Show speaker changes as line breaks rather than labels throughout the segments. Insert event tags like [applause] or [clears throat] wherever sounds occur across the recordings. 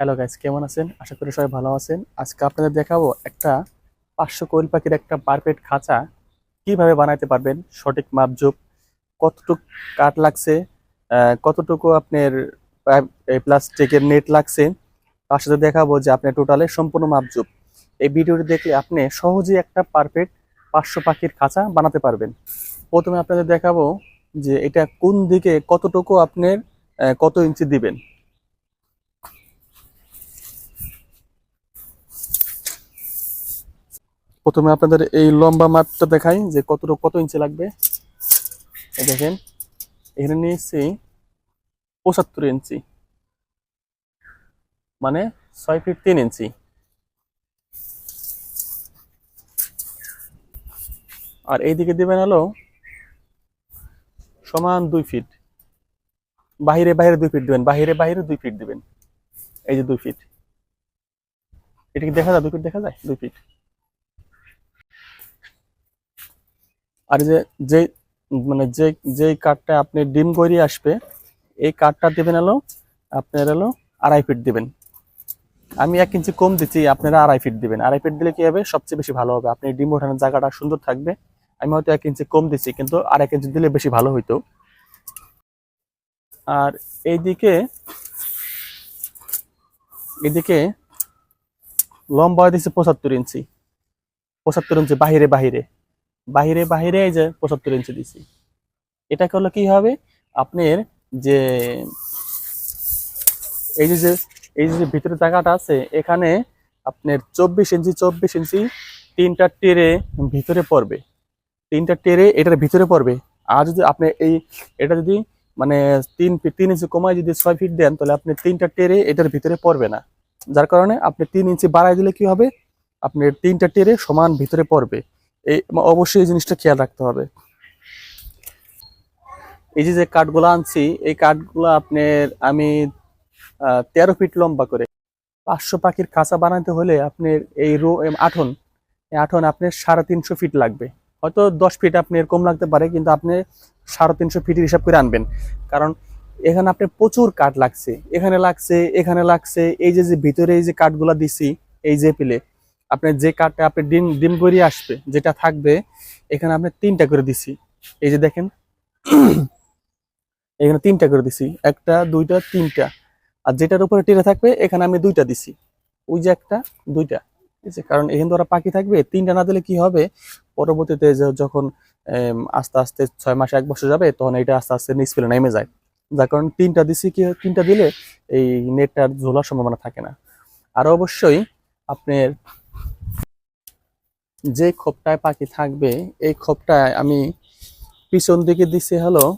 Hello guys কেমন আছেন? আশা করি সবাই ভালো আছেন। আজকে আপনাদের দেখাবো একটা পাঁচশো কোয়েল পাখির একটা পারফেক্ট খাঁচা। কীভাবে বানাইতে পারবেন? সঠিক মাপজোপ কতটুকু কাঠ লাগছে কতটুকু আপনার প্লাস্টিকের নেট লাগছে, তার সাথে দেখাবো যে আপনার টোটালে সম্পূর্ণ মাপজোপ এই ভিডিওটি দেখলে আপনি সহজেই একটা পারফেক্ট পাঁচশো পাখির খাঁচা বানাতে পারবেন। প্রথমে আপনাদের দেখাবো যে এটা কোন দিকে কতটুকু আপনার কত ইঞ্চি দিবেন। প্রথমে আপনাদের এই লম্বা মাপটা দেখাই যে কতটুকু, কত ইঞ্চি লাগবে। দেখেন, এখানে নিয়েছি পঁচাত্তর ইঞ্চি মানে ছয় ফিট তিন ইঞ্চি। আর এইদিকে দিবেন হলো সমান দুই ফিট। বাহিরে বাহিরে দুই ফিট দিবেন, বাহিরে বাহিরে দুই ফিট দিবেন। এই যে দুই ফিট। এটা কি দেখা যায়? দুই ফিট দেখা যায়? দুই ফিট। আর যে যে মানে যে, যেই কাঠটা আপনি ডিম গড়িয়ে আসবে, এই কাঠটা দেবেন এলো আপনার হলো আড়াই ফিট দিবেন। আমি এক ইঞ্চি কম দিচ্ছি, আপনারা আড়াই ফিট দিবেন। আড়াই ফিট দিলে কি হবে? সবচেয়ে বেশি ভালো হবে। আপনি ডিম ওঠানোর জায়গাটা সুন্দর থাকবে। আমি হয়তো এক ইঞ্চি কম দিচ্ছি, কিন্তু আর এক ইঞ্চি দিলে বেশি ভালো হইতো। আর এইদিকে এদিকে লম্বা দিচ্ছে পঁচাত্তর ইঞ্চি পঁচাত্তর ইঞ্চি বাহিরে বাহিরে। বাহিরে বাহিরে এই যে পঁচাত্তর ইঞ্চি দিছি। এটা করলে কি হবে? আপনার যে, এই যে এই যে ভিতরে জায়গাটা আছে, এখানে আপনার চব্বিশ ইঞ্চি চব্বিশ ইঞ্চি তিনটা টেরে ভিতরে পড়বে। তিনটা টেরে এটার ভিতরে পড়বে। আর যদি আপনি এই, এটা যদি মানে তিন ফিট তিন ইঞ্চি কমায় যদি ছয় ফিট দেন, তাহলে আপনি তিনটা টেরে এটার ভিতরে পড়বে না। যার কারণে আপনি তিন ইঞ্চি বাড়াই দিলে কি হবে? আপনার তিনটা টেরে সমান ভিতরে পড়বে। এই অবশ্যই এই জিনিসটা খেয়াল রাখতে হবে। এই যে যে কাঠগুলো আনছি, এই কাঠগুলো আপনার আমি তেরো ফিট লম্বা করে। পাঁচশো পাখির কাঁচা বানাতে হলে আপনার এই রো আঠন আঠন আপনার সাড়ে তিনশো ফিট লাগবে। হয়তো দশ ফিট আপনি কম লাগতে পারে, কিন্তু আপনি সাড়ে তিনশো ফিটের হিসাব করে আনবেন। কারণ এখানে আপনার প্রচুর কাঠ লাগছে। এখানে লাগছে এখানে লাগছে, এই যে যে ভিতরে এই যে কাঠগুলা দিছি, এই যে পিলে আপনার যে কাঠটা আপনি ডিম ডিম গড়িয়ে আসবে, যেটা থাকবে, এখানে আপনি তিনটা করে দিছি। এই যে দেখেন, [clears throat] এখানে তিনটা করে দিছি। একটা, দুইটা, তিনটা। আর যেটার উপরে টেনে থাকবে, এখানে আমি দুইটা দিছি। ওই যে একটা, দুইটা। ঠিক আছে কারণ এখানে ওরা পাখি থাকবে, তিনটা না দিলে কি হবে? পরবর্তীতে যখন আস্তে আস্তে ছয় মাস, এক বছর যাবে, তখন এটা আস্তে আস্তে নিচ ফেলে নেমে যায়। যার কারণ তিনটা দিছি কি, তিনটা দিলে এই নেটটার ঝোলার সম্ভাবনা থাকে না। আর অবশ্যই আপনার যে খোপটায় পাখি থাকবে, এই খোপটায় আমি পিছন দিকে দিছি হলো,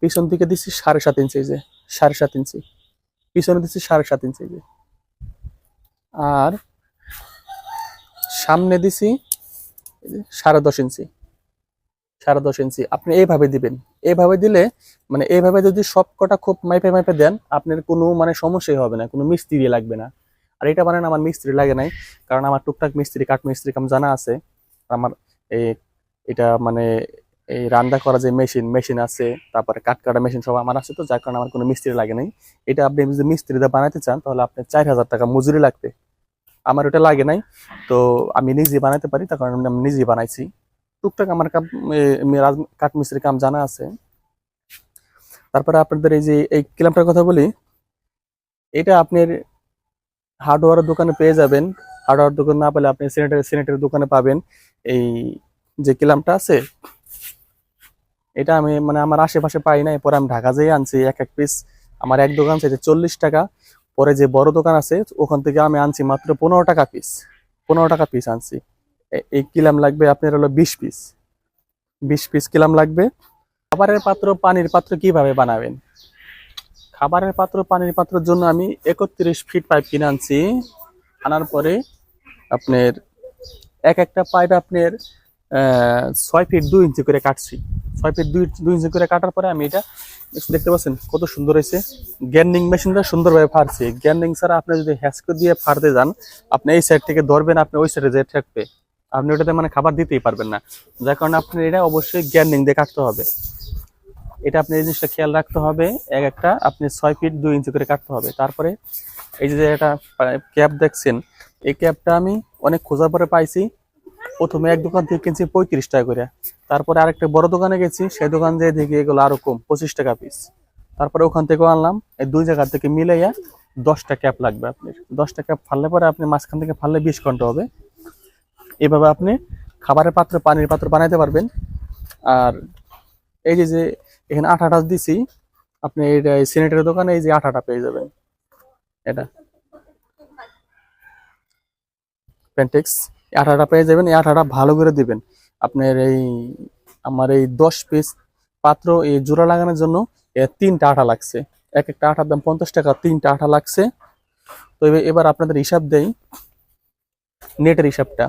পিছন দিকে দিছি সাড়ে সাত ইঞ্চি যে, সাড়ে সাত ইঞ্চি। পিছনে দিচ্ছি সাড়ে সাত ইঞ্চি যে। আর সামনে দিছি সাড়ে দশ ইঞ্চি। সাড়ে দশ ইঞ্চি। আপনি এইভাবে দিবেন। এইভাবে দিলে মানে এইভাবে যদি সব কটা খুব মাইপে মাইপে দেন, আপনার কোনো মানে সমস্যাই হবে না, কোনো মিস্ত্রি লাগবে না। আর এটা মানে আমার মিস্ত্রি লাগে নাই, কারণ আমার টুকটাক মিস্ত্রি, কাঠ মিস্ত্রি কাম জানা আছে। আমার এই, এটা মানে এই রান্না করা যে মেশিন মেশিন আছে, তারপরে কাঠ কাটা মেশিন সব আমার আছে তো, যার কারণে আমার কোনো মিস্ত্রি লাগে নাই। এটা আপনি যদি মিস্ত্রি দিয়ে বানাতে চান, তাহলে আপনার চার হাজার টাকা মজুরি লাগবে। আমার ওটা লাগে নাই, তো আমি নিজে বানাতে পারি, তার কারণে আমি নিজেই বানাইছি। টুকটাক আমার কাঠ মিস্ত্রি কাম জানা আছে। তারপরে আপনাদের এই যে, এই ক্লামটার কথা বলি, এটা আপনার হার্ডওয়্যারের দোকানে পেয়ে যাবেন। হার্ডওয়্যার দোকান না পেলে আপনি সিনেটারি সিনেটারি দোকানে পাবেন। এই যে কিলামটা আছে, এটা আমি মানে আমার আশেপাশে পাই নাই, পরে আমি ঢাকা যেয়ে আনছি এক এক পিস আমার এক দোকান থেকে চল্লিশ টাকা। পরে যে বড় দোকান আছে, ওখান থেকে আমি আনছি মাত্র পনেরো টাকা পিস পনেরো টাকা পিস আনছি। এই কিলাম লাগবে আপনার হলো বিশ পিস বিশ পিস কিলাম লাগবে। খাবারের পাত্র, পানির পাত্র কীভাবে বানাবেন? খাবারের পাত্র, পানির পাত্রের জন্য আমি একত্রিশ ফিট পাইপ কিনে আনছি। আনার পরে আপনার এক একটা পাইপ আপনার ছয় ফিট দুই ইঞ্চি করে কাটছি। ছয় ফিট দুই দুই ইঞ্চি করে কাটার পরে আমি এটা, দেখতে পাচ্ছেন কত সুন্দর হয়েছে। গ্যান্ডিং মেশিনটা সুন্দরভাবে ফাড়ছে গ্যান্ডিং ছাড়া আপনি যদি হ্যাসকো দিয়ে ফাড়তে যান, আপনি এই সাইড থেকে ধরবেন, আপনি ওই সাইডে যে থাকবে, আপনি ওটাতে মানে খাবার দিতেই পারবেন না। যার কারণে আপনি এটা অবশ্যই গ্যান্ডিং দিয়ে কাটতে হবে। এটা আপনি এই জিনিসটা খেয়াল রাখতে হবে। এক একটা আপনি ছয় ফিট দুই ইঞ্চি করে কাটতে হবে। তারপরে এই যে একটা ক্যাপ দেখছেন, এই ক্যাপটা আমি অনেক খোঁজার পরে পাইছি। প্রথমে এক দোকান থেকে কিনছি পঁয়ত্রিশ টাকা করে। তারপরে আরেকটা বড় দোকানে গেছি, সেই দোকান যেয়ে দেখি এগুলো আরও কম, পঁচিশ টাকা পিস তারপরে ওখান থেকেও আনলাম, এই দুই জায়গা থেকে মিলাইয়া দশটা ক্যাপ লাগবে আপনার। দশটা ক্যাপ ফাললে পরে আপনি মাঝখান থেকে ফাললে বিশ ঘণ্টা হবে। এভাবে আপনি খাবারের পাত্র, পানির পাত্র বানাইতে পারবেন। আর এই যে যে এখানে আঠাটা দিছি। আপনি এটা সিনেটের দোকানে এই যে আঠাটা পেয়ে যাবেন। এটা। পেন্টেক্স আঠাটা পেয়ে যাবেন, এই আঠাটা ভালো করে দিবেন। আপনার এই, আমার এই দশ পিস পাত্র এই জোড়া লাগানোর জন্য তিনটা আঠা লাগছে। এক একটা আঠার দাম পঞ্চাশ টাকা, তিনটা আঠা লাগছে। তো এবার আপনাদের হিসাব দেই। নেটের হিসাবটা।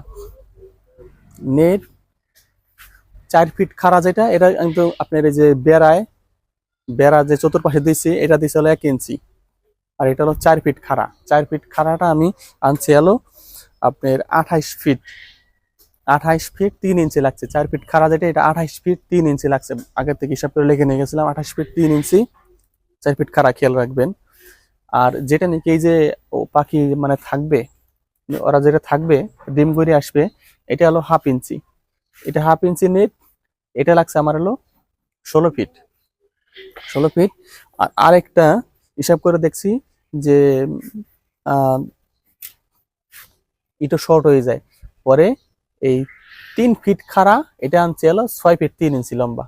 নেট চার ফিট খাড়া যেটা, এটা কিন্তু আপনার এই যে বেড়ায়, বেড়া যে চতুর্পাশে দিচ্ছি এটা দিচ্ছে হলো এক ইঞ্চি আর এটা হলো চার ফিট খাড়া। চার ফিট খাড়াটা আমি আনছি হলো আপনার আঠাইশ ফিট আঠাইশ ফিট তিন ইঞ্চি লাগছে। চার ফিট খাড়া যেটা, এটা আঠাইশ ফিট তিন ইঞ্চি লাগছে। আগের থেকে হিসাব করে লিখে নিয়ে গেছিলাম, আঠাইশ ফিট তিন ইঞ্চি চার ফিট খাড়া খেয়াল রাখবেন। আর যেটা নাকি এই যে ও পাখি মানে থাকবে, ওরা যেটা থাকবে, ডিম করে আসবে, এটা হলো হাফ ইঞ্চি এটা হাফ ইঞ্চি নেট এটা লাগছে আমার হলো ষোলো ফিট ষোলো ফিট আর আরেকটা হিসাব করে দেখছি যে এটা শর্ট হয়ে যায়। পরে এই তিন ফিট খাড়া, এটা আনছে হলো ছয় ফিট তিন ইঞ্চি লম্বা।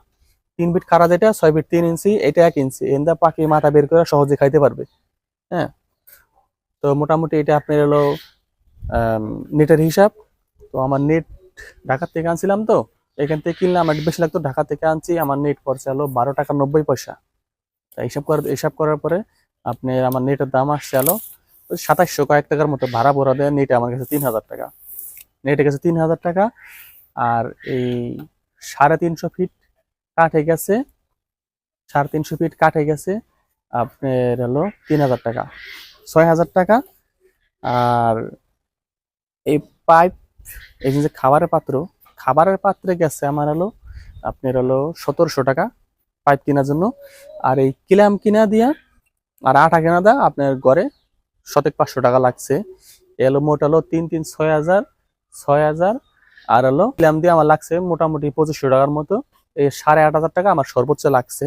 তিন ফিট খাড়া যেটা, ছয় ফিট তিন ইঞ্চি এটা এক ইঞ্চি এন্দা পাখি মাথা বের করে সহজে খাইতে পারবে। হ্যাঁ? তো মোটামুটি এটা আপনার হলো নেটের হিসাব। তো আমার নেট ঢাকা থেকে আনছিলাম তো, এখান থেকে কিনলাম, একটু বেশি লাগতো, ঢাকা থেকে আনছি, আমার নেট পড়ছে হলো বারো টাকা নব্বই পয়সা। তা হিসাব করার হিসাব করার পরে আপনি আমার নেটের দাম আসছে হলো সাতাশশো কয়েক টাকার মতো, ভাড়া ভরা দেয় নেটে আমার কাছে তিন হাজার টাকা। নেটে গেছে তিন হাজার টাকা, আর এই সাড়ে তিনশো ফিট কাঠে গেছে, সাড়ে তিনশো ফিট কাঠে গেছে, আপনার হলো তিন হাজার টাকা, ছয় হাজার টাকা, আর এই পাইপ এই যে খাবারের পাত্র, খাবারের পাত্রে গেছে আমার হলো, আপনার হলো সতেরোশো টাকা পাইপ কেনার জন্য। আর এই কিলাম কিনা দিয়া আর আটা কেনা দা আপনার ঘরে শতেক পাঁচশো টাকা লাগছে। এলো মোট হলো তিন তিন ছয় হাজার ছয় হাজার। আর হলো কিলাম দিয়ে আমার লাগছে মোটামুটি পঁচিশশো টাকার মতো। এই সাড়ে আট হাজার টাকা আমার সর্বোচ্চ লাগছে।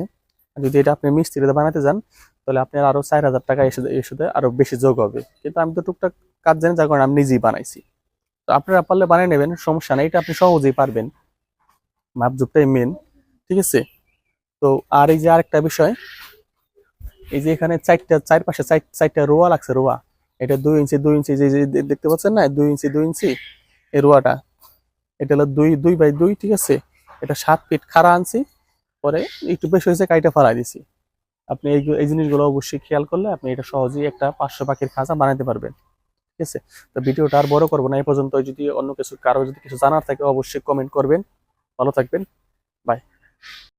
যদি এটা আপনি মিস্ত্রিতে বানাতে যান, তাহলে আপনার আরও চার হাজার টাকা এসে এসে আরও বেশি যোগ হবে। কিন্তু আমি তো টুকটাক কাজ জানি, যার কারণে আমি নিজেই বানাইছি। তো আপনারা পারলে বানিয়ে নেবেন, সমস্যা নেই, এটা আপনি সহজেই পারবেন। মাপজুপটাই মেন ঠিক আছে? তো আর এই যে আরেকটা বিষয়, এই যে এখানে চারটা, চারপাশে চার, চারটা রোয়া লাগছে, রোয়া। এটা দুই ইঞ্চি দুই ইঞ্চি, যে দেখতে পাচ্ছেন না? দুই ইঞ্চি দুই ইঞ্চি, এই রোয়াটা। এটা হলো দুই দুই বাই দুই, ঠিক আছে? এটা সাত ফিট খাড়া আনছি, পরে একটু বেশি হয়েছে কাইটা ফালাই দিছি। আপনি এই জিনিসগুলো অবশ্যই খেয়াল করলে আপনি এটা সহজেই একটা পাঁচশো পাখির খাঁচা বানাতে পারবেন। ঠিক আছে? তো ভিডিওটা আর বড় করব না, এই পর্যন্ত যদি অন্য কিছু, কারও যদি কিছু জানার থাকে, অবশ্যই কমেন্ট করবেন। ভালো থাকবেন। বাই